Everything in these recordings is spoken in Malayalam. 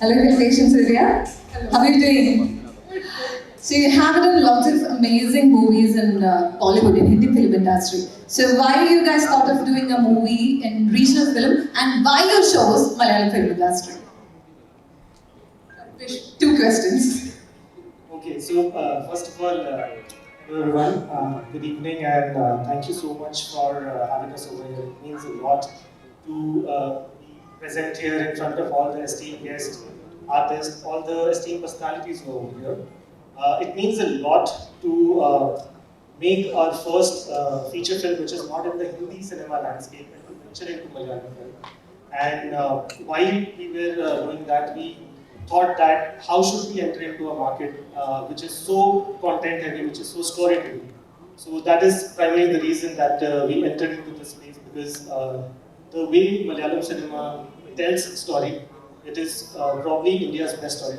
Hello, congratulations, Surya. How are you doing? So you have done lots of amazing movies in uh, Bollywood, in Hindi film industry. So why you guys thought of doing a movie in regional film and why you chose Malayalam film industry? Two questions. Okay, so uh, first of all, uh, hello everyone, uh, good evening, and uh, thank you so much for uh, having us over here. It means a lot to uh, present here in front of all the esteemed guests, artists, all the esteemed personalities who are over here. Uh, it means a lot to uh, make our first uh, feature film, which is not in the Hindi cinema landscape, and to venture into Malayalam film. And uh, while we were uh, doing that, we thought that how should we enter into a market uh, which is so content heavy, which is so story heavy. So that is primarily the reason that we entered into this space because the way Malayalam cinema tells story, it is uh, probably India's best story.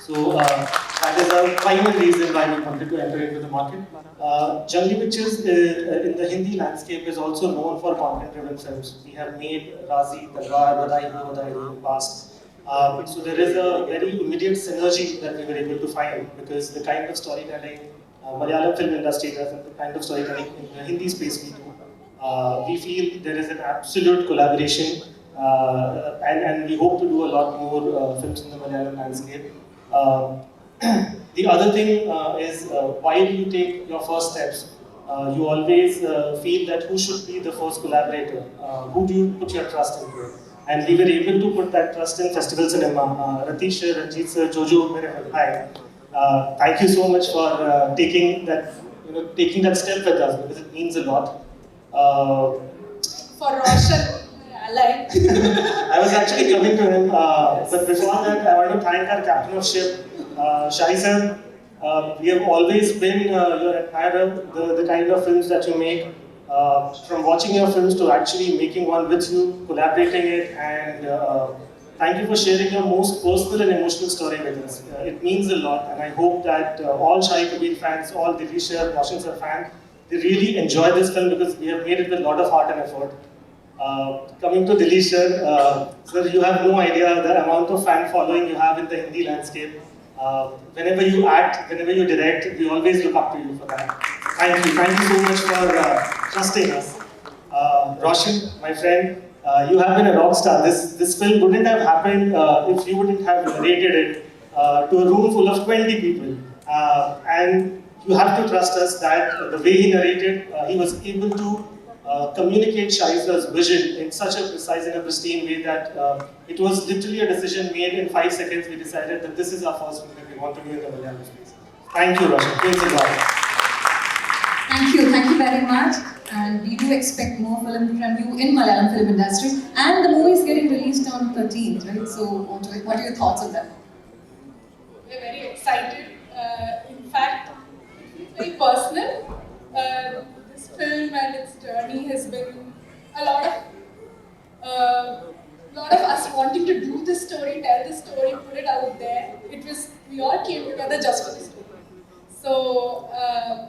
So uh, that is our final reason why we wanted to enter into the market. Uh, Pictures uh, in the Hindi landscape is also known for content-driven films. We have made Razi, Talwar, Badai Ho, Badai Ho in the past. Um, so there is a very immediate synergy that we were able to find because the kind of storytelling uh, Malayalam film industry does and the kind of storytelling in the Hindi space we do, uh, we feel there is an absolute collaboration uh, and, and we hope to do a lot more uh, films in the Malayalam landscape. Uh, the other thing uh, is uh, while you take your first steps, uh, you always feel that who should be the first collaborator, who do you put your trust into. And we were able to put that trust in Festival Cinema. Uh, Ratish Ranjit sir, Jojo. Hi. Uh, thank you so much for taking that, you know, taking that step with us because it means a lot. For Roshan, I was actually coming to him, uh, but before that, I want to thank our captain of ship, uh, Shahi sir. Uh, we have always been uh, your admirer, the, the kind of films that you make. Uh, from watching your films to actually making one with you, collaborating it, and uh, thank you for sharing your most personal and emotional story with us. Uh, it means a lot, and I hope that uh, all Shahi Kabir fans, all sir, Roshan fans, they really enjoy this film because we have made it with a lot of heart and effort. Uh, coming to Dilli sir, uh, sir, you have no idea the amount of fan following you have in the Hindi landscape. Uh, whenever you act, whenever you direct, we always look up to you for that. Thank you. Thank you so much for uh, trusting us. Uh, Roshan, my friend, uh, you have been a rock star. This, this film wouldn't have happened uh, if you wouldn't have narrated it uh, to a room full of 20 people. Uh, and you have to trust us that the way he narrated, uh, he was able to uh, communicate Shaiza's vision in such a precise and a pristine way that uh, it was literally a decision made in five seconds. We decided that this is our first film that we want to do in the Malayalam space. Thank you, Roshan. Thanks a lot. Thank you, thank you very much. And we do expect more film from you in Malayalam film industry. And the movie is getting released on 13th, right? So what are, your thoughts on that? We're very excited. Uh, in fact, it's very personal. Uh, this film and its journey has been a lot of uh, lot of us wanting to do this story, tell this story, put it out there. It was we all came together just for this story. So uh,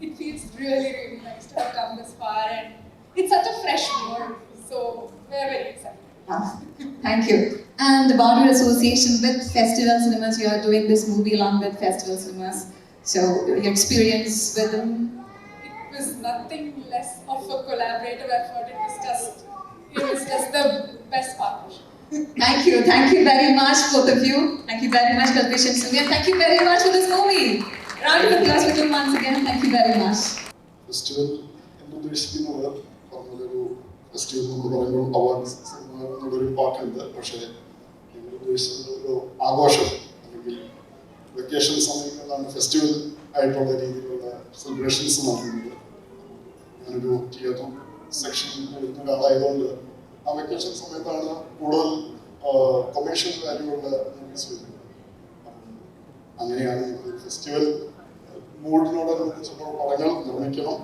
it feels really, really nice to have come this far, and it's such a fresh world. So we're very excited. Ah, Thank you. And about your association with Festival Cinemas, you are doing this movie along with Festival Cinemas. So your experience with them? it was nothing less of a collaborative effort. It was just, it was just the best partnership. Thank you. Thank you very much, both of you. Thank you very much, Kalpesh and Sumya. Thank you very much for this movie. Round of applause for you once again. Thank you very much. Festival എന്ന് ഉദ്ദേശിക്കുന്നത് പറഞ്ഞൊരു ഫെസ്റ്റിവൽ എന്ന് പറയുമ്പോൾ അവാർഡ്സ് സിനിമ എന്നുള്ളൊരു പാട്ടുണ്ട് പക്ഷേ നിങ്ങൾ ഉദ്ദേശിച്ചത് ഒരു ആഘോഷം അല്ലെങ്കിൽ വെക്കേഷൻ സമയങ്ങളിലാണ് ഫെസ്റ്റിവൽ ആയിട്ടുള്ള രീതിയിലുള്ള സെലിബ്രേഷൻസ് നടത്തുന്നത് ഞാനൊരു തിയേറ്റർ സെക്ഷൻ എടുത്ത ഒരാളായതുകൊണ്ട് ആ വെക്കേഷൻ സമയത്താണ് കൂടുതൽ കൊമേഴ്ഷ്യൽ വാല്യൂള്ള മൂവീസ് വരുന്നത്. അങ്ങനെയാണ് ഫെസ്റ്റിവൽ ഫെസ്റ്റിവൽ മൂഡിനോടനുബന്ധിച്ചുള്ള പടങ്ങൾ നിർമ്മിക്കണം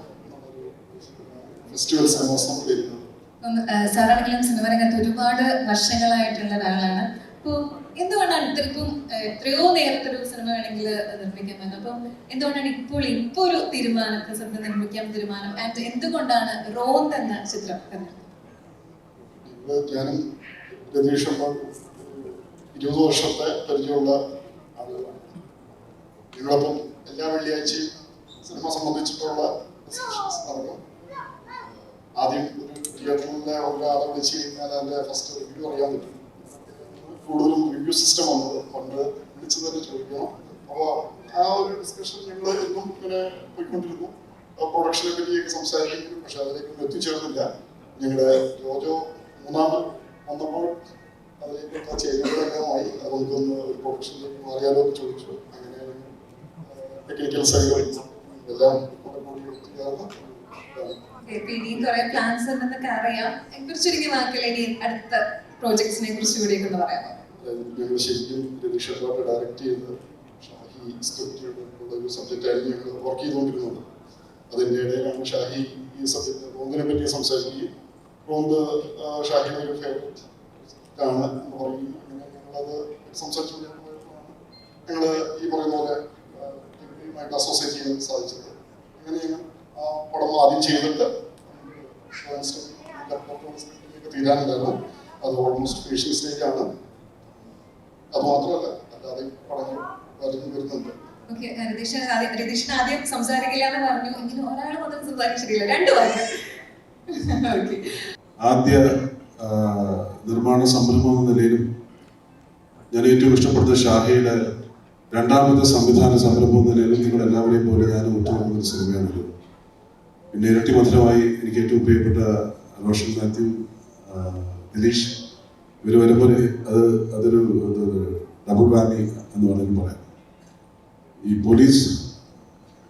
ഫെസ്റ്റിവൽ സിനിമാസം വരുന്നത്. സാറാണെങ്കിലും സിനിമ രംഗത്ത് ഒരുപാട് വർഷങ്ങളായിട്ടുള്ള ഒരാളാണ്. അപ്പോൾ എന്തുകൊണ്ടാണ് ഇത്രക്കും എത്രയോ നേരത്തെ ഒരു സിനിമ വേണമെങ്കിൽ നിർമ്മിക്കാൻ പറ്റുന്നത് അപ്പം എന്തുകൊണ്ടാണ് ഇപ്പോൾ ഇപ്പോൾ ഒരു തീരുമാനം സിനിമ നിർമ്മിക്കാൻ തീരുമാനം? ആൻഡ് എന്തുകൊണ്ടാണ് റോന്ത് എന്ന ചിത്രം ഇരുപത് വർഷത്തെ പരിചയമുള്ള ആളുകളാണ്. ഞങ്ങളപ്പം എല്ലാ വെള്ളിയാഴ്ചയും സിനിമ സംബന്ധിച്ചിട്ടുള്ള നടന്നു. ആദ്യം ഒരു തിയേറ്ററിലെ ഒരാളെ വിളിച്ച് കഴിഞ്ഞാൽ അതിന്റെ ഫസ്റ്റ് റിവ്യൂ അറിയാൻ പറ്റും. കൂടുതലും റിവ്യൂ സിസ്റ്റം വന്നത് കൊണ്ട് വിളിച്ചു തന്നെ ചോദിക്കണം അപ്പോൾ ആ ഒരു ഡിസ്കഷൻ ഞങ്ങൾ എന്നും ഇങ്ങനെ പോയിക്കൊണ്ടിരുന്നു. പ്രൊഡക്ഷനെ പറ്റിയൊക്കെ സംസാരിക്കുന്നു പക്ഷെ അതിലേക്കൊന്നും എത്തിച്ചേർന്നില്ല. ഞങ്ങളുടെ ജോജോ മൂന്നാമത് വന്നപ്പോൾ അതിലേക്ക് ചേരുന്നതെല്ലാമായി നമുക്കൊന്ന് ഒരു പ്രൊഡക്ഷനിലേക്ക് മാറിയാലോ എന്ന് ചോദിച്ചു. അങ്ങനെ ടെക്നിക്കൽ സൈഡ് എല്ലാം കൂടെ ഉണ്ടെന്നൊക്കെ അറിയാം. ചുരുങ്ങി വാക്കിൽ ഇനി അടുത്ത പ്രോജക്ട്സിനെ കുറിച്ച് ഇവിടെ ഒന്ന് പറയാമോ? ഞങ്ങൾ ഡയറക്റ്റ് ഷാഹി സ്ക്രിപ്റ്റ് ഇടയിലാണ് ഷാഹി ഈ സബ്ജക്റ്റ് റോന്തിനെ പറ്റി സംസാരിക്കുകയും റോന്ത് ഷാഹിയുടെ ഒരു ഫേവറേറ്റ് ആണ് എന്ന് പറയും അങ്ങനെ ഞങ്ങളത് ഞങ്ങൾ ഈ പറയുന്ന പോലെ യുമായിട്ട് അസോസിയേറ്റ് ചെയ്യാൻ സാധിച്ചത്. അങ്ങനെ ഞങ്ങൾ ആ പടം ആദ്യം ചെയ്തിട്ട് തീരാനുണ്ടായിരുന്നു. അത് ഓൾമോസ്റ്റ് ഫിനിഷിംഗ് സ്റ്റേജാണ് അത് മാത്രമല്ല അല്ലാതെ പറഞ്ഞു വരുന്നു വരുന്നുണ്ട്. ഓക്കെ രതീഷൻ ആദ്യം രതീഷിന് ആദ്യം സംസാരിക്കില്ല എന്ന് പറഞ്ഞു. എങ്കിലും ഒരാൾ മുതൽ സംസാരിച്ചിട്ടില്ല. രണ്ടു വാക്ക് ഓക്കെ ആദ്യ നിർമ്മാണ സംരംഭം എന്ന നിലയിലും ഞാൻ ഏറ്റവും ഇഷ്ടപ്പെടുന്ന ഷാഹയുടെ രണ്ടാമത്തെ സംവിധാന സംരംഭം എന്ന നിലയിലും നിങ്ങൾ എല്ലാവരെയും പോലെ ഞാൻ ഒത്തുനോക്കുന്ന ഒരു സിനിമയാണല്ലോ പിന്നെ ഇരട്ടി മധുരമായി എനിക്ക് ഏറ്റവും പ്രിയപ്പെട്ട റോഷൻ മാത്യു ദിലീഷ് ഇവർ വരുമ്പോൾ അത് അതൊരു ഡബിൾ വാമി എന്ന് വേണമെങ്കിൽ പറയാം. ഈ പോലീസ്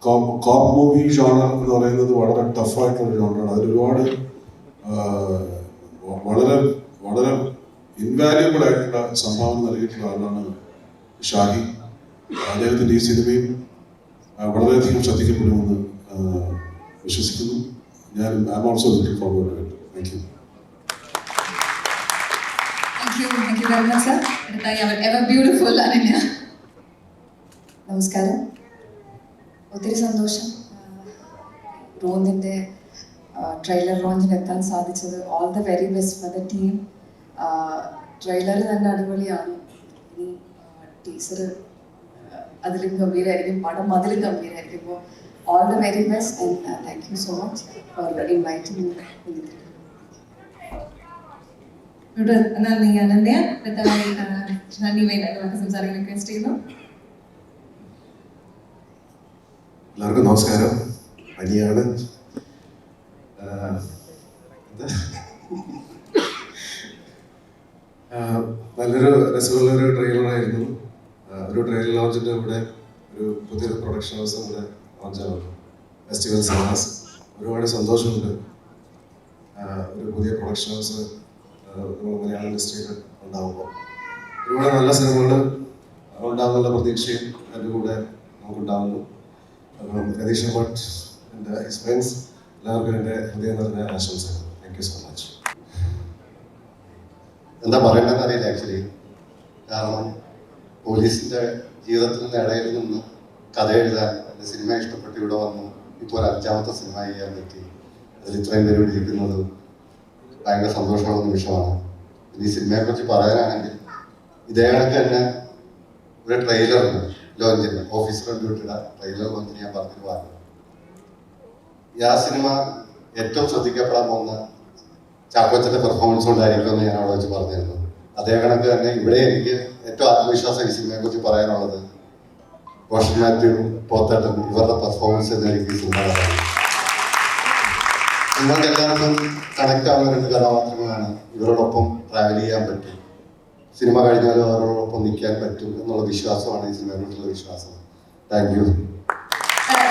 കോപ്പ് മൂവി ജോണർ എന്ന് പറയുന്നത് വളരെ ടഫായിട്ടുള്ള ജോണറാണ് അതിലൊരുപാട് വളരെ വളരെ ഇൻവാല്യുബിൾ ആയിട്ടുള്ള സംഭാവന നൽകിയിട്ടുള്ള ആളാണ് ഷാഹി. അദ്ദേഹത്തിന്റെ ഈ സിനിമയും വളരെയധികം ശ്രദ്ധിക്കപ്പെടുമെന്ന് വിശ്വസിക്കുന്നു. ഞാൻ I am also looking forward thank you thank you very much our ever beautiful Ananya. നമസ്കാരം. ഒത്തിരി സന്തോഷം. റോന്നിന്റെ ട്രെയിലർ ലോഞ്ചിന് എത്താൻ സാധിച്ചത്. All the very best for the team trailer തന്നെ അടിപൊളിയാണ്. ഇനി ടീച്ചർ അതിലും ഗംഭീരമായിരിക്കും പടം അതിലും ഗംഭീരമായിരിക്കും all the very best and thank you so much for inviting ഇവിടെ നന്ദി അനന്യ നന്ദി വേണ്ട സംസാരിക്കാൻ റിക്വസ്റ്റ് ചെയ്യുന്നു എല്ലാവർക്കും നമസ്കാരം. അനിയാണ് നല്ലൊരു രസമുള്ളൊരു ട്രെയിലറായിരുന്നു ഒരു ട്രെയിലർ ലോഞ്ചിന്റെ കൂടെ ഒരു പുതിയൊരു പ്രൊഡക്ഷൻ ഹൗസ് കൂടെ ലോഞ്ചാണ് ഫെസ്റ്റിവൽ സാഹസ് ഒരുപാട് സന്തോഷമുണ്ട്. ഒരു പുതിയ പ്രൊഡക്ഷൻ ഹൗസ് മലയാളം ഇൻഡസ്ട്രിയിൽ ഉണ്ടാകുമ്പോൾ ഒരുപാട് നല്ല സിനിമകൾ ഉണ്ടാകുന്നുള്ള പ്രതീക്ഷയും അതിന്റെ കൂടെ നമുക്കുണ്ടാകുന്നു അപ്പം രതീഷ് ഭട്ട് എന്റെ ഫ്രണ്ട്സ് എല്ലാവർക്കും എന്റെ ഹൃദയം നിറഞ്ഞ ആശംസകൾ. താങ്ക് യു സോ മച്ച് എന്താ പറയേണ്ടതെന്ന് അറിയില്ല ആക്ച്വലി കാരണം പോലീസിന്റെ ജീവിതത്തിന്റെ ഇടയിൽ നിന്ന് കഥ എഴുതാൻ എന്റെ സിനിമ ഇഷ്ടപ്പെട്ട് ഇവിടെ വന്നു. ഇപ്പോൾ ഒരു അഞ്ചാമത്തെ സിനിമ ചെയ്യാൻ പറ്റി അതിൽ ഇത്രയും പേര് ഇവിടെ ഇരിക്കുന്നത് ഭയങ്കര സന്തോഷമുള്ള നിമിഷമാണ്. ഈ സിനിമയെക്കുറിച്ച് പറയാനാണെങ്കിൽ ഇതേ കണക്ക് തന്നെ ഒരു ട്രെയിലർ ലോഞ്ചിന് ഓഫീസർ ഡ്യൂട്ടിയുടെ ട്രെയിലർ ലോഞ്ചിന് ഞാൻ പറഞ്ഞൊരു വാക്ക്. ഈ ആ സിനിമ ഏറ്റവും ശ്രദ്ധിക്കപ്പെടാൻ പോകുന്ന ചാക്കോച്ചന്റെ പെർഫോമൻസ് ഉണ്ടായിരിക്കുമെന്ന് ഞാൻ അവിടെ വെച്ച് പറഞ്ഞിരുന്നു. അതേ കണക്ക് തന്നെ ഇവിടെ എനിക്ക് ഏറ്റവും ആത്മവിശ്വാസം ഈ സിനിമയെ കുറിച്ച് പറയാനുള്ളത് റോഷൻ മാത്യു പോത്തേട്ടൻ ഇവരുടെ പെർഫോമൻസ് എന്നായിരിക്കും ഈ സിനിമ പറയാം നിങ്ങൾക്ക് എല്ലാവർക്കും കണക്ട് ആവുന്ന രണ്ട് കഥാപാത്രങ്ങളാണ്. ഇവരോടൊപ്പം ട്രാവൽ ചെയ്യാൻ പറ്റും. സിനിമ കഴിഞ്ഞാലും അവരോടൊപ്പം നിൽക്കാൻ പറ്റും എന്നുള്ള വിശ്വാസമാണ് ഈ സിനിമയിലുള്ള വിശ്വാസം. താങ്ക് യു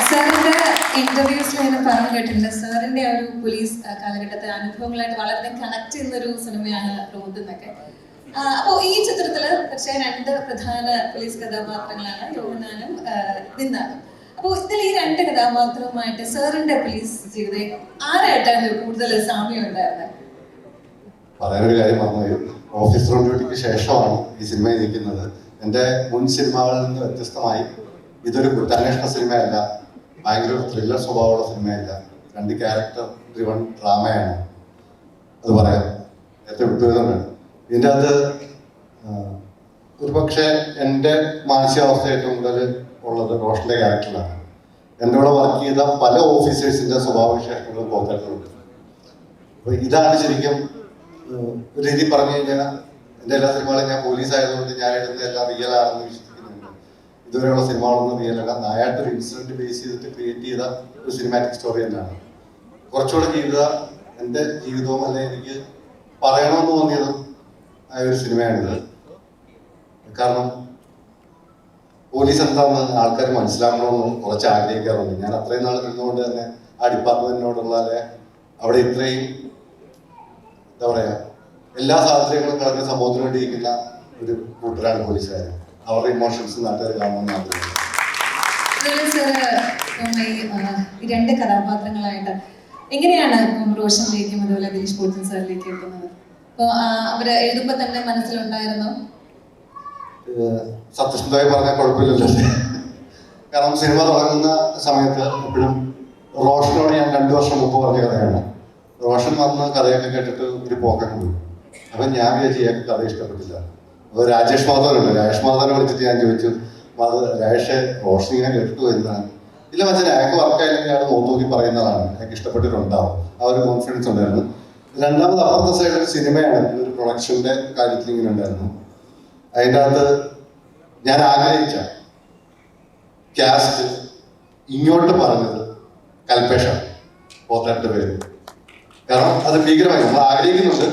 സാറിന്റെ ഇന്റർവ്യൂസിൽ ഞാൻ പറഞ്ഞു കേട്ടിട്ടുണ്ട്. സാറിന്റെ ഒരു പോലീസ് കാലഘട്ടത്തെ അനുഭവങ്ങളായിട്ട് വളരെ കണക്ട് ചെയ്യുന്ന ഒരു സിനിമയാണ് റോഡ് എന്നൊക്കെ. അപ്പോൾ അപ്പോ ഈ ചിത്രത്തിൽ പക്ഷേ രണ്ട് പ്രധാന പോലീസ് കഥാപാത്രങ്ങളാണ് യോഹനാനും നിന്നാനും അപ്പോ ഇതിൽ ഈ രണ്ട് കഥാപാത്രവുമായിട്ട് സാറിന്റെ പോലീസ് ജീവിതം ആരായിട്ടാണ് കൂടുതൽ സാമ്യം ഉണ്ടായിരുന്നത്? പറയാനൊരു കാര്യം പറഞ്ഞു. ഓഫീസർ ഡ്യൂട്ടിക്ക് ശേഷമാണ് ഈ സിനിമയിൽ നിൽക്കുന്നത് എന്റെ മുൻ സിനിമകളിൽ നിന്ന് വ്യത്യസ്തമായി ഇതൊരു കുറ്റാന്വേഷണ സിനിമയല്ല ഭയങ്കര ത്രില്ലർ സ്വഭാവമുള്ള സിനിമയല്ല. രണ്ട് ക്യാരക്ടർ ഡ്രിവൺ ഡ്രാമയാണ് അത് പറയാം. നേരത്തെ വിട്ടുവരുന്നുണ്ട് ഇതിന്റെ അത് ഒരുപക്ഷെ എന്റെ മാനസികാവസ്ഥ ഏറ്റവും കൂടുതൽ ഉള്ളത് റോഷന്റെ ക്യാരക്ടറിലാണ് എന്റെ കൂടെ വർക്ക് ചെയ്ത പല ഓഫീസേഴ്സിന്റെ സ്വഭാവവിശേഷങ്ങളും പുറത്തായിട്ടുണ്ട് അപ്പോൾ ഇതാണ് ശരിക്കും ഒരു രീതി പറഞ്ഞു കഴിഞ്ഞാൽ എന്റെ എല്ലാ സിനിമകളും ഞാൻ പോലീസ് ആയതുകൊണ്ട് ഞാൻ എഴുതുന്ന എല്ലാം റിയൽ ആണെന്ന് വിശ്വസിക്കുന്നുണ്ട്. ഇതുവരെയുള്ള സിനിമകളൊന്നും റിയൽ അല്ല. നായാട്ടൊരു ഇൻസിഡന്റ് ബേസ് ചെയ്തിട്ട് ക്രിയേറ്റ് ചെയ്ത ഒരു സിനിമാറ്റിക് സ്റ്റോറി തന്നെയാണ്. കുറച്ചുകൂടെ ജീവിത എന്റെ ജീവിതവും അല്ലെങ്കിൽ എനിക്ക് പറയണമെന്ന് തോന്നിയതും ആയ ഒരു സിനിമയാണിത്. കാരണം പോലീസ് എന്താണെന്ന് ആൾക്കാർ മനസ്സിലാക്കണമെന്ന് കുറച്ച് ആഗ്രഹിക്കാറുണ്ട്. ഞാൻ അത്രയും നാൾ നിന്നുകൊണ്ട് തന്നെ ആ ഡിപ്പാർട്ട്മെന്റിനോടുള്ള അവിടെ ഇത്രയും എന്താ പറയാ എല്ലാ സാഹചര്യങ്ങളും കളഞ്ഞ സമൂഹത്തിന് വേണ്ടി ഒരു കൂട്ടരാണ് പോലീസുകാർ അവരുടെ ഇമോഷൻസ് നാട്ടുകാർ കാണണമെന്ന് ആഗ്രഹിക്കുന്നു. രണ്ട് കഥാപാത്രങ്ങളായിട്ട് എങ്ങനെയാണ് റോഷനിലേക്കും അതുപോലെ ദിലീഷ് പോച്ചൻ സാറിലേക്കും എത്തുന്നത്? അപ്പോൾ അവർ എഴുതുമ്പോൾ തന്നെ മനസ്സിലുണ്ടായിരുന്നോ? സത്യസന്ധമായി പറഞ്ഞാൽ കുഴപ്പമില്ലല്ലോ. കാരണം സിനിമ തുടങ്ങുന്ന സമയത്ത് എപ്പോഴും റോഷനോട് ഞാൻ രണ്ടു വർഷം മുമ്പ് പറഞ്ഞ കഥയാണ്. റോഷൻ വന്ന് കഥയൊക്കെ കേട്ടിട്ട് ഒരു പോക്കൻ പോയി. അപ്പം ഞാൻ വിചാരിച്ചു ഇയാൾക്ക് കഥ ഇഷ്ടപ്പെട്ടില്ല. അപ്പോൾ രാജേഷ് മാധവനുണ്ട് രാജേഷ് മാധവനെ വിളിച്ചിട്ട് ഞാൻ ചോദിച്ചു അത് രാജേഷ് റോഷൻ ഇങ്ങനെ കേട്ടിട്ട് വരുന്നതാണ് ഇല്ല മച്ചാൻ അയാൾക്ക് വർക്കായില്ലെങ്കിൽ അയാൾ നോക്കി നോക്കി പറയുന്നതാണ്. എനിക്ക് ഇഷ്ടപ്പെട്ടിട്ടുണ്ടാവും. ആ ഒരു കോൺഫിഡൻസ് ഉണ്ടായിരുന്നു. രണ്ടാമത് അപ്പുറത്തെ ഒരു സിനിമയാണ്. ഒരു പ്രൊഡക്ഷന്റെ കാര്യത്തിൽ ഇങ്ങനെ ഉണ്ടായിരുന്നു. അതിന്റെ അകത്ത് ഞാൻ ആഗ്രഹിച്ച കാസ്റ്റ് ഇങ്ങോട്ട് പറഞ്ഞത് കൽപേഷ പോത്തന്റെ പേര്. കാരണം അത് ഭീകരമായി. നമ്മൾ ആഗ്രഹിക്കുന്നുണ്ട്.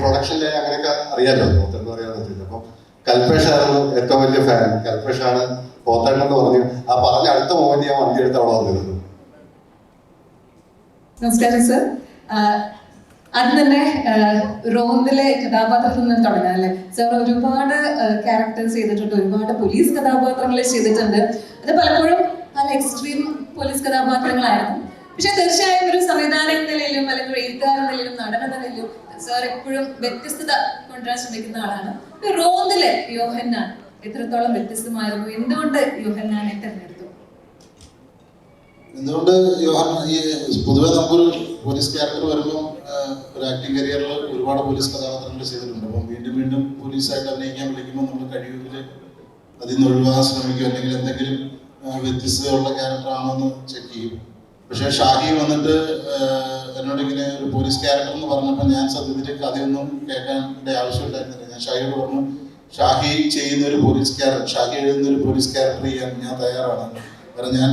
പ്രൊഡക്ഷനിലെ അങ്ങനെയൊക്കെ അറിയാമല്ലോ. പോത്തെന്ന് പറയാന്ന് വെച്ചിട്ട് അപ്പം കൽപേഷായിരുന്നു ഏറ്റവും വലിയ ഫാൻ കൽപേഷാണ് പോത്തേട്ടൻ എന്ന് പറഞ്ഞു ആ പറഞ്ഞ അടുത്ത മോഹൻ ഞാൻ വണ്ടി എടുത്ത് അവിടെ വന്നിരുന്നു. നമസ്കാരം സർ ആദ്യം തന്നെ റോമിലെ കഥാപാത്രത്തിൽ നിന്ന് തുടങ്ങാം അല്ലെ? സർ ഒരുപാട് ക്യാരക്ടേഴ്സ് ചെയ്തിട്ടുണ്ട് ഒരുപാട് പോലീസ് കഥാപാത്രങ്ങൾ ചെയ്തിട്ടുണ്ട്. അത് പലപ്പോഴും പല എക്സ്ട്രീം പോലീസ് കഥാപാത്രങ്ങളായിരുന്നു. പക്ഷെ തീർച്ചയായും ഒരു സംവിധാന നിലയിലും അല്ലെങ്കിൽ എഴുത്തുകാരൻ നിലയിലും നടന നിലയിലും സാർ എപ്പോഴും വ്യത്യസ്തത കൊണ്ടുവരാൻ ശ്രമിക്കുന്ന ആളാണ്. റോമിലെ യോഹന്നാൻ എത്രത്തോളം വ്യത്യസ്തമായിരുന്നു? എന്തുകൊണ്ട് യോഹന്നാനെ തെരഞ്ഞെടുത്തു? എന്തുകൊണ്ട് ഈ പൊതുവെ നമുക്കൊരു പോലീസ് ക്യാരക്ടർ വരുമ്പോൾ ഒരു ആക്ടിങ് കരിയറിൽ ഒരുപാട് പോലീസ് കഥാപാത്രങ്ങൾ ചെയ്തിട്ടുണ്ട്. അപ്പം വീണ്ടും വീണ്ടും പോലീസായിട്ട് അഭിനയിക്കാൻ വിളിക്കുമ്പോൾ നമ്മൾ കഴിയുമെങ്കിൽ അതിൽ നിന്ന് ഒഴിവാക്കാൻ ശ്രമിക്കും. അല്ലെങ്കിൽ എന്തെങ്കിലും വ്യത്യസ്തതയുള്ള ക്യാരക്ടറാണോ എന്ന് ചെക്ക് ചെയ്യും. പക്ഷേ ഷാഹി വന്നിട്ട് എന്നോട് ഇങ്ങനെ ഒരു പോലീസ് ക്യാരക്ടർ എന്ന് പറഞ്ഞപ്പോൾ ഞാൻ സത്യത്തിൽ കഥയൊന്നും കേൾക്കാൻ ആവശ്യമില്ലായിരുന്നില്ല ഞാൻ ഷാഹിയോട് പറഞ്ഞു ഷാഹി ചെയ്യുന്ന ഒരു പോലീസ് ക്യാരക്ടർ ഷാഹി എഴുതുന്ന ഒരു പോലീസ് ക്യാരക്ടർ ചെയ്യാൻ ഞാൻ തയ്യാറാണ്. കാരണം ഞാൻ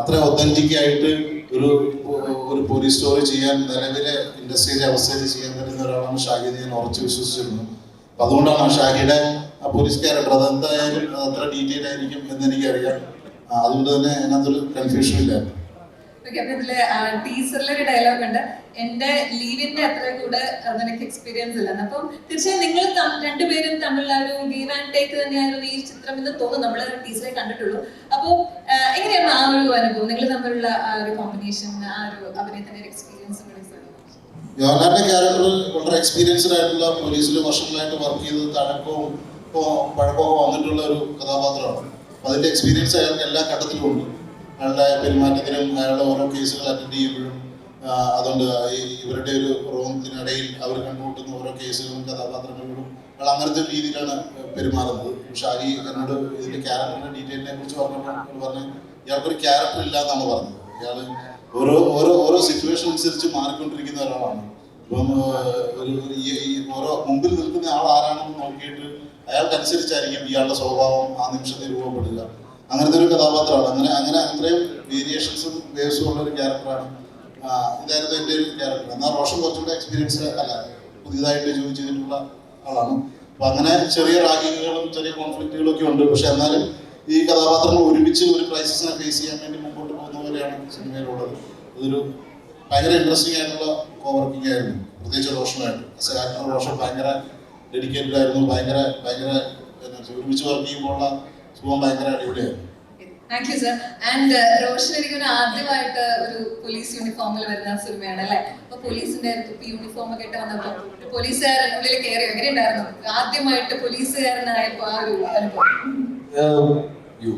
അത്ര ഒത്തന്റിക് ആയിട്ട് ഒരു ഒരു പോലീസ് സ്റ്റോറി ചെയ്യാൻ നിലവിലെ ഇൻഡസ്ട്രിയിലെ അവസ്ഥയിൽ ചെയ്യാൻ പറ്റുന്ന ഒരാളാണ് ഷാഹി ഞാൻ ഉറച്ചു വിശ്വസിച്ചിരുന്നു. അപ്പൊ അതുകൊണ്ടാണ് ഷാഹിയുടെ ആ പോലീസ് ക്യാരക്ടർ അതെന്തായാലും അത് അത്ര ഡീറ്റെയിൽ ആയിരിക്കും എന്ന് എനിക്കറിയാം. അതുകൊണ്ട് തന്നെ അതിനകത്തൊരു കൺഫ്യൂഷൻ ഇല്ല. ഓക്കെ അപ്പൊ ഇതിൽ ടീച്ചറിലെ ഒരു ഡയലോഗ് ഉണ്ട്. എന്റെ ലീവിന്റെ അത്ര കൂടെ നിനക്ക് എക്സ്പീരിയൻസ് ഇല്ലെന്ന് അപ്പം തീർച്ചയായും നിങ്ങൾ രണ്ടുപേരും തമ്മിലുള്ള ഒരു ഗീവ് ആൻഡ് ടേക്ക് തന്നെയായിരുന്നു ഈ ചിത്രം എന്ന് തോന്നുന്നു നമ്മൾ ടീച്ചറെ കണ്ടിട്ടുള്ളൂ. അപ്പോൾ എങ്ങനെയാണ് ആ ഒരു അനുഭവം? നിങ്ങൾ തമ്മിലുള്ള ആ ഒരു കോമ്പിനേഷൻ ആ ഒരു അഭിനയത്തിന്റെ ഒരു എക്സ്പീരിയൻസ് യോനാന്റെ ക്യാരക്ടർ വളരെ എക്സ്പീരിയൻസ്ഡ് ആയിട്ടുള്ള പോലീസിൽ വർഷങ്ങളായിട്ട് വർക്ക് ചെയ്തത് തഴക്കവും പഴക്കമൊക്കെ വന്നിട്ടുള്ള ഒരു കഥാപാത്രമാണ്. അതിന്റെ എക്സ്പീരിയൻസ് അയാൾക്ക് എല്ലാ ഘട്ടത്തിലും ഉണ്ട്. അയാളുടെ പെരുമാറ്റത്തിലും അയാളുടെ ഓരോ കേസുകൾ അറ്റൻഡ് ചെയ്യുമ്പോഴും അതുകൊണ്ട് ഇവരുടെ ഒരു റോമത്തിനിടയിൽ അവർ കണ്ടുമുട്ടുന്ന ഓരോ കേസുകളും കഥാപാത്രങ്ങളിലും അയാൾ അങ്ങനത്തെ രീതിയിലാണ് പെരുമാറുന്നത്. ഷാരി എന്നോട് ഇതിന്റെ ക്യാരക്ടറിന്റെ ഡീറ്റെയിലിനെ കുറിച്ച് പറഞ്ഞപ്പോൾ പറഞ്ഞു ഇയാൾക്കൊരു ക്യാരക്ടർ ഇല്ല എന്നാണ് പറഞ്ഞത്. ഇയാൾ ഓരോ ഓരോ ഓരോ സിറ്റുവേഷൻ അനുസരിച്ച് മാറിക്കൊണ്ടിരിക്കുന്ന ഒരാളാണ്. ഇപ്പം ഒരു ഓരോ മുമ്പിൽ നിൽക്കുന്ന ആൾ ആരാണെന്ന് നോക്കിയിട്ട് അയാൾക്കനുസരിച്ചായിരിക്കും ഇയാളുടെ സ്വഭാവം ആ നിമിഷത്തിൽ രൂപപ്പെടുക. അങ്ങനത്തെ ഒരു കഥാപാത്രമാണ്. അങ്ങനെ അങ്ങനെ അത്രയും വേരിയേഷൻസും വേവ്സും ഉള്ള ഒരു ക്യാരക്ടറാണ് ഇതായിരുന്നു എന്റെ ഒരു ക്യാരക്ടർ എന്നാൽ റോഷൻ കുറച്ചുകൂടെ എക്സ്പീരിയൻസ് അല്ല പുതിയതായിട്ട് ജോലി ചെയ്തിട്ടുള്ള ആളാണ്. അപ്പൊ അങ്ങനെ ചെറിയ റാഗിങ്ങുകളും ചെറിയ കോൺഫ്ലിക്റ്റുകളും ഒക്കെ ഉണ്ട്. പക്ഷെ എന്നാലും ഈ കഥാപാത്രങ്ങൾ ഒരുമിച്ച് ഒരു ക്രൈസിസിനെ ഫേസ് ചെയ്യാൻ വേണ്ടി മുമ്പോട്ട് പോകുന്ന പോലെയാണ് സിനിമയിലുള്ളത്. അതൊരു ഭയങ്കര ഇൻട്രസ്റ്റിംഗ് ആയിട്ടുള്ള കോവർക്കിംഗ് ആയിരുന്നു. പ്രത്യേകിച്ച് റോഷനായിട്ട് റോഷൻ ഭയങ്കര ഡെഡിക്കേറ്റഡ് ആയിരുന്നു ഭയങ്കര ഭയങ്കര ഒരുമിച്ച് വർക്ക് ചെയ്യുമ്പോഴുള്ള സുഖം ഭയങ്കര അടിപൊളിയായിരുന്നു. Thank you sir and Roshan എനിക്ക് തോന്നുന്നു ആദ്യമായിട്ട് ഒരു പോലീസ് യൂണിഫോമിൽ വരുന്ന സിനിമയാണ് അല്ലേ? അപ്പൊ പോലീസിന്റെ തൊപ്പി യൂണിഫോം ഒക്കെ ഇട്ട് വന്നപ്പോ ഒരു പോലീസുകാരൻ ഉള്ളിൽ കയറി എങ്ങനെ ഉണ്ടായിരുന്നു ആദ്യമായിട്ട് പോലീസുകാരനായപ്പോ ആ ഒരു അനുഭവം. യു.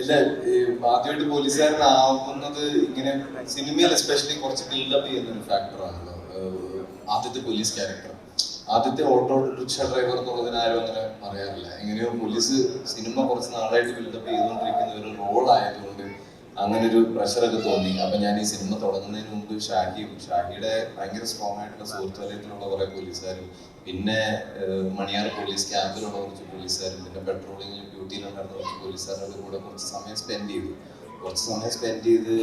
ഇല്ല ഈ ആദ്യമായിട്ട് പോലീസുകാരനാവുന്നത് ഇങ്ങനെ സിനിമയിൽ എസ്പെഷ്യലി കുറച്ച് ബിൽഡപ്പ് ചെയ്യുന്ന ഒരു ഫാക്ടറാണല്ലോ ആദ്യത്തെ പോലീസ് ക്യാരക്ടർ ആദ്യത്തെ ഓട്ടോ റിക്ഷ ഡ്രൈവർ എന്നുള്ളതിന് ആരും അങ്ങനെ പറയാറില്ല. എങ്ങനെയോ പോലീസ് സിനിമ കുറച്ച് നാളായിട്ട് ബിൽഡപ്പ് ചെയ്തുകൊണ്ടിരിക്കുന്ന ഒരു റോൾ ആയതുകൊണ്ട് അങ്ങനെ ഒരു പ്രഷറൊക്കെ തോന്നി. അപ്പൊ ഞാൻ ഈ സിനിമ തുടങ്ങുന്നതിന് മുമ്പ് ഷാഹിയും ഷാഹിയുടെ ഭയങ്കര സ്ട്രോങ് ആയിട്ടുള്ള സുഹൃത്ത് വലയത്തിലുള്ള കുറെ പോലീസുകാരും പിന്നെ മണിയാർ പോലീസ് ക്യാമ്പിലുള്ള കുറച്ച് പോലീസുകാരും പിന്നെ പെട്രോളിംഗ് ഡ്യൂട്ടിയിലുണ്ടായിരുന്ന കുറച്ച് പോലീസുകാരുടെ കൂടെ കുറച്ച് സമയം സ്പെൻഡ് ചെയ്തു. കുറച്ച് സമയം സ്പെൻഡ് ചെയ്ത്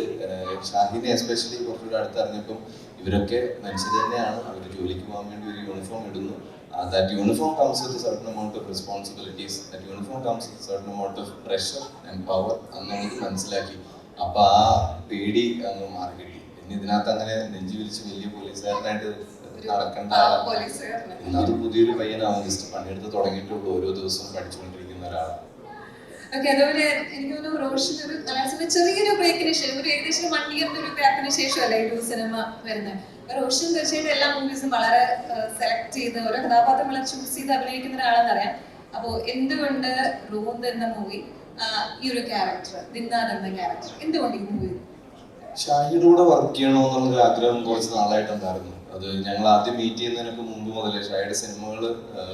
ഷാഹിനെ എസ്പെഷ്യലി കുറച്ചുകൂടെ അടുത്തറിഞ്ഞപ്പം ഇവരൊക്കെ മനുഷ്യർ തന്നെയാണ്. അവർ ജോലിക്ക് പോകാൻ വേണ്ടി ഒരു യൂണിഫോം ഇടുന്നു. That uniform comes with certain amount of responsibilities that uniform comes with certain amount of pressure and power എന്നുള്ളത് മനസ്സിലാക്കി. അപ്പോൾ ആ പേടി അങ്ങ് മാറി കിട്ടി പിന്നെ ഇതിനകത്ത് അങ്ങനെ നെഞ്ചു വിരിച്ച് വലിയ പോലീസുകാരനായിട്ട് നടക്കേണ്ട ആളാണ്. ഇന്നത് പുതിയൊരു പയ്യനാവും ജസ്റ്റ് പണിയെടുത്ത് തുടങ്ങിയിട്ടുള്ളൂ. ഓരോ ദിവസവും പഠിച്ചുകൊണ്ടിരിക്കുന്ന ഒരാളാണ്. ഓക്കെ അതുപോലെ എനിക്ക് തോന്നുന്നു റോഷൻ ഒരു കലാസിന്റെ ചെറിയൊരു ബ്രേക്കിന് ശേഷം ഒരു ഏകദേശം വൺ ഇയറിന്റെ ഒരു ഗ്യാപ്പിന് അല്ലേ ഈ ഒരു സിനിമ വരുന്നത്? റോഷൻ തീർച്ചയായിട്ടും എല്ലാ മൂവീസും വളരെ സെലക്ട് ചെയ്ത് ഓരോ കഥാപാത്രങ്ങളെ ചൂസ് ചെയ്ത് അഭിനയിക്കുന്ന ഒരാളെന്ന് അറിയാം അപ്പോൾ എന്തുകൊണ്ട് റോന്ത് എന്ന മൂവി ഈ ഒരു ക്യാരക്ടർ ദിന്നാൻ എന്ന ക്യാരക്ടർ എന്തുകൊണ്ട് ഈ മൂവി ഷാഹിയുടെ കൂടെ വർക്ക് ചെയ്യണമെന്നുള്ള ആഗ്രഹം കുറച്ച് നാളായിട്ടുണ്ടായിരുന്നു അത് ഞങ്ങൾ ആദ്യം മീറ്റ് ചെയ്യുന്നതിനൊക്കെ മുമ്പ് മുതലേ ഷാഹിയുടെ സിനിമകൾ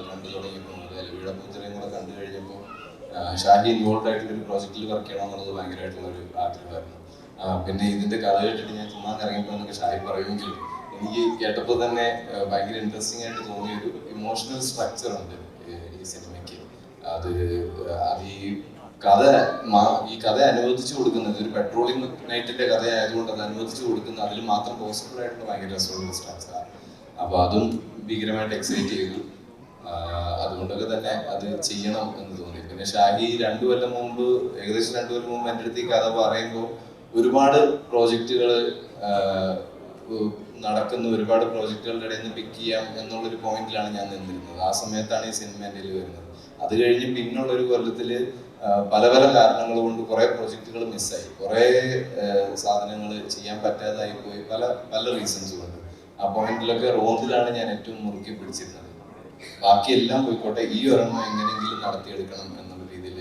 കണ്ടു തുടങ്ങിയപ്പോൾ മുതൽ വീടപ്പൂച്ചറയും കൂടെ കണ്ടു കഴിഞ്ഞപ്പോൾ ഷാഹി ഇൻവോൾവ് ആയിട്ടുള്ള ഒരു പ്രോജക്റ്റിൽ വർക്ക് ചെയ്യണം എന്നുള്ളത് ഭയങ്കരമായിട്ടുള്ള ഒരു ആഗ്രഹമായിരുന്നു. പിന്നെ ഇതിന്റെ കഥ കേട്ടിട്ട് ഞാൻ ചുമ്മാ ഇറങ്ങിയപ്പോൾ എന്നൊക്കെ ഷാഹി പറയുമെങ്കിലും എനിക്ക് കേട്ടപ്പോൾ തന്നെ ഭയങ്കര ഇൻട്രസ്റ്റിംഗ് ആയിട്ട് തോന്നിയ ഒരു ഇമോഷണൽ സ്ട്രക്ചർ ഉണ്ട് ഈ- സിനിമയ്ക്ക്. അത് അത് ഈ കഥ ഈ കഥ അനുവദിച്ചു കൊടുക്കുന്നത് ഒരു പെട്രോളിംഗ് നൈറ്റിന്റെ കഥ ആയതുകൊണ്ട് അത് അനുവദിച്ചു കൊടുക്കുന്ന അതിൽ മാത്രം പോസിബിൾ ആയിട്ടുള്ള ഭയങ്കര രസമുള്ള സ്ട്രക്ചറാണ് അപ്പൊ അതും ഭീകരമായിട്ട് എക്സൈറ്റ് ചെയ്തു. അതുകൊണ്ടൊക്കെ തന്നെ അത് ചെയ്യണം എന്ന് തോന്നി. പിന്നെ ഷാഹി രണ്ടു കൊല്ലം മുമ്പ് ഏകദേശം രണ്ടു കൊല്ലം മുമ്പ് എന്റെ അടുത്ത് ഈ കഥ പറയുമ്പോൾ ഒരുപാട് പ്രോജക്റ്റുകൾ നടക്കുന്ന. ഒരുപാട് പ്രോജക്റ്റുകളുടെ ഇടയിൽ നിന്ന് പിക്ക് ചെയ്യാം എന്നുള്ളൊരു പോയിന്റിലാണ് ഞാൻ നിന്നിരുന്നത്. ആ സമയത്താണ് ഈ സിനിമ എന്റെ വരുന്നത്. അത് കഴിഞ്ഞ് പിന്നുള്ള ഒരു കൊല്ലത്തിൽ പല പല കാരണങ്ങൾ കൊണ്ട് കുറെ പ്രോജക്റ്റുകൾ മിസ്സായി കുറെ സാധനങ്ങൾ ചെയ്യാൻ പറ്റാതായി പോയി. പല പല റീസൺസ് കൊണ്ട്. ആ പോയിന്റിലൊക്കെ റോന്തിലാണ് ഞാൻ ഏറ്റവും മുറുക്കി പിടിച്ചിരുന്നത്. ബാക്കി എല്ലാം പോയിക്കോട്ടെ ഈ ഒരെണ്ണം എങ്ങനെയെങ്കിലും നടത്തിയെടുക്കണം എന്നുള്ള രീതിയിൽ